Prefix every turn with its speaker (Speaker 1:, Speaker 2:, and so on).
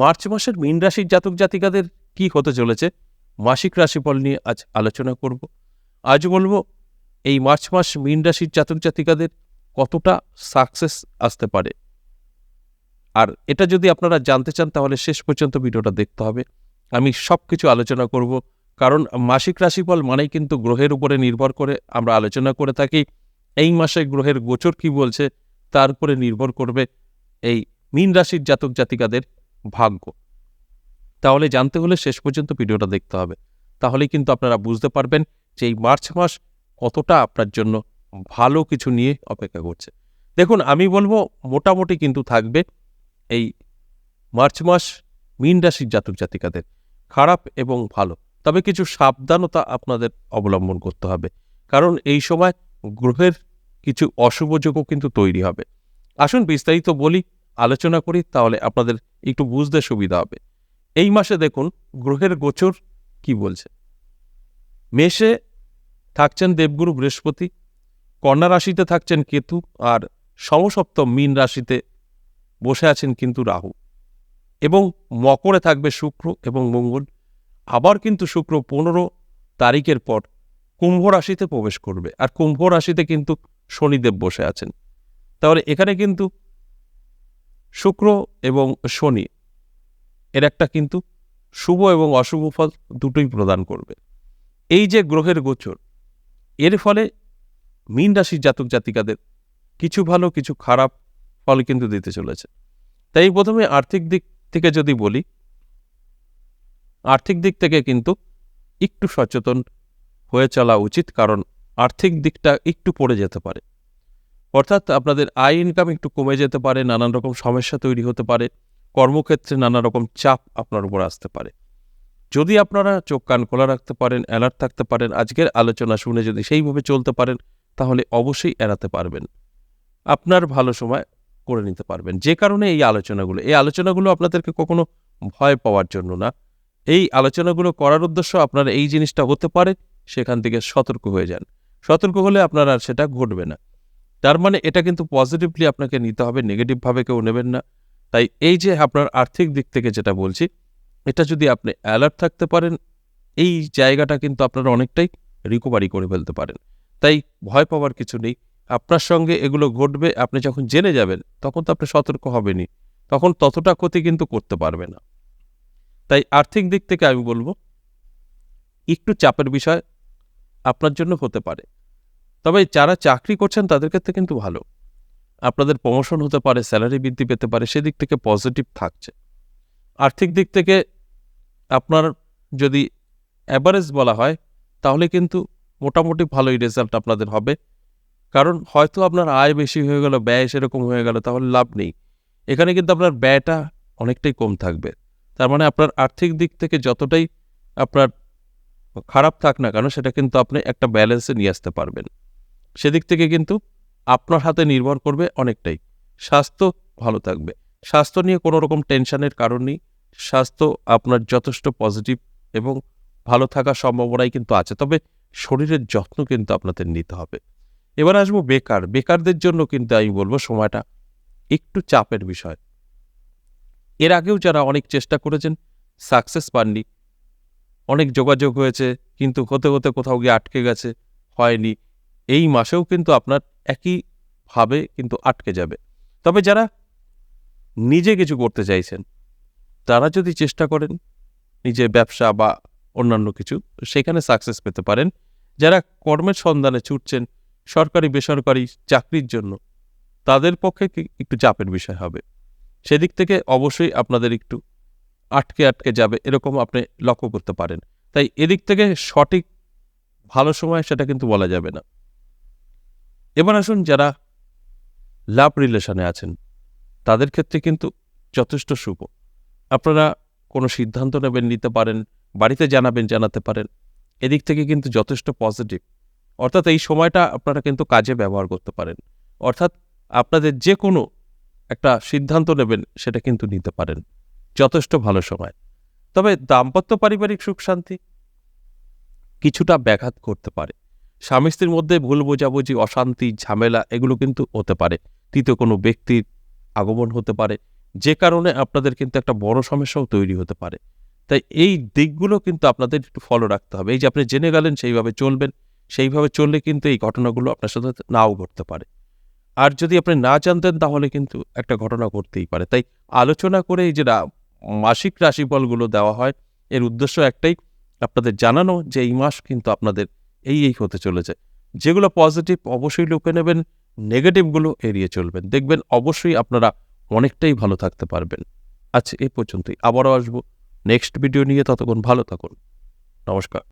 Speaker 1: March মাসের মীন রাশির জাতক জাতিকাদের কি হতে চলেছে? মাসিক রাশিফল নিয়ে আজ আলোচনা করব। আজ বলব, এই মার্চ মাস মীন রাশির জাতক জাতিকাদের কতটা সাকসেস আসতে পারে? আর এটা যদি আপনারা জানতে চান, তাহলে শেষ পর্যন্ত ভিডিওটা দেখতে হবে। আমি সব কিছু আলোচনা করব, কারণ মাসিক রাশিফল মানেই কিন্তু গ্রহের উপরে নির্ভর করে আমরা আলোচনা করে থাকি। এই মাসে গ্রহের গোচর কি বলছে, তার উপরে নির্ভর করবে এই মীন রাশির জাতক জাতিকাদের ভাগ্য। তাহলে জানতে হলে শেষ পর্যন্ত ভিডিওটা দেখতে হবে। তাহলেই কিন্তু আপনারা বুঝতে পারবেন যে এই মার্চ মাস কতটা আপনার জন্য ভালো কিছু নিয়ে অপেক্ষা করছে। দেখুন, আমি বলব মোটামুটি কিন্তু থাকবে এই মার্চ মাস মীন রাশির জাতক জাতিকাদের। খারাপ এবং ভালো। তবে কিছু সাবধানতা আপনাদের অবলম্বন করতে হবে। কারণ এই সময় গ্রহের কিছু অশুভযোগও কিন্তু তৈরি হবে। আসুন বিস্তারিত বলি আলোচনা করি, তাহলে আপনাদের একটু বুঝতে সুবিধা হবে। এই মাসে দেখুন, গ্রহের গোচর কি বলছে? মেষে থাকছেন দেবগুরু বৃহস্পতি, কন্যা রাশিতে থাকছেন কেতু, আর সমসপ্তম মীন রাশিতে বসে আছেন কিন্তু রাহু। এবং মকরে থাকবে শুক্র এবং মঙ্গল। আবার কিন্তু শুক্র পনেরো তারিখের পর কুম্ভ রাশিতে প্রবেশ করবে, আর কুম্ভ রাশিতে কিন্তু শনিদেব বসে আছেন। তাহলে এখানে কিন্তু শুক্র এবং শনি, এর একটা কিন্তু শুভ এবং অশুভ ফল দুটোই প্রদান করবে। এই যে গ্রহের গোচর, এর ফলে মীন রাশির জাতক জাতিকাদের কিছু ভালো, কিছু খারাপ ফল কিন্তু দিতে চলেছে। তাই প্রথমে আর্থিক দিক থেকে যদি বলি, আর্থিক দিক থেকে কিন্তু একটু সচেতন হয়ে চলা উচিত, কারণ আর্থিক দিকটা একটু পড়ে যেতে পারে। অর্থাৎ আপনাদের আয় ইনকাম একটু কমে যেতে পারে, নানান রকম সমস্যা তৈরি হতে পারে, কর্মক্ষেত্রে নানা রকম চাপ আপনার উপর আসতে পারে। যদি আপনারা চোখ কান খোলা রাখতে পারেন অ্যালার্ট থাকতে পারেন, আজকের আলোচনা শুনে যদি সেইভাবে চলতে পারেন, তাহলে অবশ্যই এড়াতে পারবেন। আপনার ভালো সময় করে নিতে পারবেন। যে কারণে এই আলোচনাগুলো এই আলোচনাগুলো আপনাদেরকে কখনো ভয় পাওয়ার জন্য না। এই আলোচনাগুলো করার উদ্দেশ্য আপনার এই জিনিসটা হতে পারে, সেখান থেকে সতর্ক হয়ে যান। সতর্ক হলে আপনার আর সেটা ঘটবে না। তার মানে এটা কিন্তু পজিটিভলি আপনাকে নিতে হবে নেগেটিভভাবে কেউ নেবেন না। তাই এই যে আপনার আর্থিক দিক থেকে যেটা বলছি, এটা যদি আপনি অ্যালার্ট থাকতে পারেন, এই জায়গাটা কিন্তু আপনারা অনেকটাই রিকভারি করে ফেলতে পারেন। তাই ভয় পাওয়ার কিছু নেই। আপনার সঙ্গে এগুলো ঘটবে, আপনি যখন জেনে যাবেন, তখন তো আপনি সতর্ক হবেনই। তখন ততটা ক্ষতি কিন্তু করতে পারবে না। তাই আর্থিক দিক থেকে আমি বলব, একটু চাপের বিষয় আপনার জন্য হতে পারে। তবে যারা চাকরি করছেন তাদের ক্ষেত্রে কিন্তু ভালো। আপনাদের প্রমোশন হতে পারে স্যালারি বৃদ্ধি পেতে পারে, সেদিক থেকে পজিটিভ থাকছে। আর্থিক দিক থেকে আপনার যদি অ্যাভারেজ বলা হয়, তাহলে কিন্তু মোটামুটি ভালোই রেজাল্ট আপনাদের হবে। কারণ হয়তো আপনার আয় বেশি হয়ে গেল, ব্যয় সেরকম হয়ে গেল, তাহলে লাভ নেই। এখানে কিন্তু আপনার ব্যয়টা অনেকটাই কম থাকবে। তার মানে আপনার আর্থিক দিক থেকে যতটাই আপনার খারাপ থাক না কেন, সেটা কিন্তু আপনি একটা ব্যালেন্সে নিয়ে আসতে পারবেন। সেদিক থেকে কিন্তু আপনার হাতে নির্ভর করবে অনেকটাই। স্বাস্থ্য ভালো থাকবে। স্বাস্থ্য নিয়ে কোনো রকম টেনশনের কারণ নেই। স্বাস্থ্য আপনার যথেষ্ট পজিটিভ এবং ভালো থাকার সম্ভাবনাই কিন্তু আছে, তবে শরীরের যত্ন কিন্তু আপনাদের নিতে হবে। এবার আসব বেকার। বেকারদের জন্য কিন্তু আমি বলব সময়টা একটু চাপের বিষয়। এর আগেও যারা অনেক চেষ্টা করেছেন, সাকসেস পাননি, অনেক যোগাযোগ হয়েছে, কিন্তু হতে হতে কোথাও গিয়ে আটকে গেছে, হয়নি। এই মাসেও কিন্তু আপনার একইভাবে কিন্তু আটকে যাবে। তবে যারা নিজে কিছু করতে চাইছেন, তারা যদি চেষ্টা করেন নিজে ব্যবসা বা অন্যান্য কিছু, সেখানে সাকসেস পেতে পারেন। যারা কর্মের সন্ধানে ছুটছেন, সরকারি, বেসরকারি চাকরির জন্য, তাদের পক্ষে একটু চাপের বিষয় হবে। সেদিক থেকে অবশ্যই আপনাদের একটু আটকে আটকে যাবে, এরকম আপনি লক্ষ্য করতে পারেন। তাই এদিক থেকে সঠিক, ভালো সময় সেটা কিন্তু বলা যাবে না। এবার আসুন যারা লাভ রিলেশনে আছেন, তাদের ক্ষেত্রে কিন্তু যথেষ্ট শুভ। আপনারা কোনো সিদ্ধান্ত নেবেন, নিতে পারেন, বাড়িতে জানাবেন, জানাতে পারেন। এদিক থেকে কিন্তু যথেষ্ট পজিটিভ অর্থাৎ এই সময়টা আপনারা কিন্তু কাজে ব্যবহার করতে পারেন। অর্থাৎ আপনাদের যে কোনো একটা সিদ্ধান্ত নেবেন, সেটা কিন্তু নিতে পারেন। যথেষ্ট ভালো সময়। তবে দাম্পত্য পারিবারিক সুখ শান্তি কিছুটা ব্যাঘাত করতে পারে। স্বামী স্ত্রীর মধ্যে ভুল বোঝাবুঝি, অশান্তি, ঝামেলা এগুলো কিন্তু হতে পারে। তৃতীয় কোনো ব্যক্তির আগমন হতে পারে। যে কারণে আপনাদের কিন্তু একটা বড় সমস্যাও তৈরি হতে পারে। তাই এই দিকগুলো কিন্তু আপনাদের একটু ফলো রাখতে হবে। এই যে আপনি জেনে গেলেন সেইভাবে চলবেন, সেইভাবে চললে কিন্তু এই ঘটনাগুলো আপনার সাথে নাও ঘটতে পারে। আর যদি আপনি না জানতেন তাহলে কিন্তু একটা ঘটনা ঘটতেই পারে। তাই আলোচনা করে এই যে মাসিক রাশিফলগুলো দেওয়া হয়, এর উদ্দেশ্য একটাই, আপনাদের জানানো যে এই মাস কিন্তু আপনাদের এই এই হতে চলেছে। যেগুলো পজিটিভ অবশ্যই লুকে নেবেন নেগেটিভগুলো এড়িয়ে চলবেন। দেখবেন অবশ্যই আপনারা অনেকটাই ভালো থাকতে পারবেন। আচ্ছা এ পর্যন্তই। আবারও আসব। নেক্সট ভিডিও নিয়ে ততক্ষণ ভালো থাকুন। নমস্কার।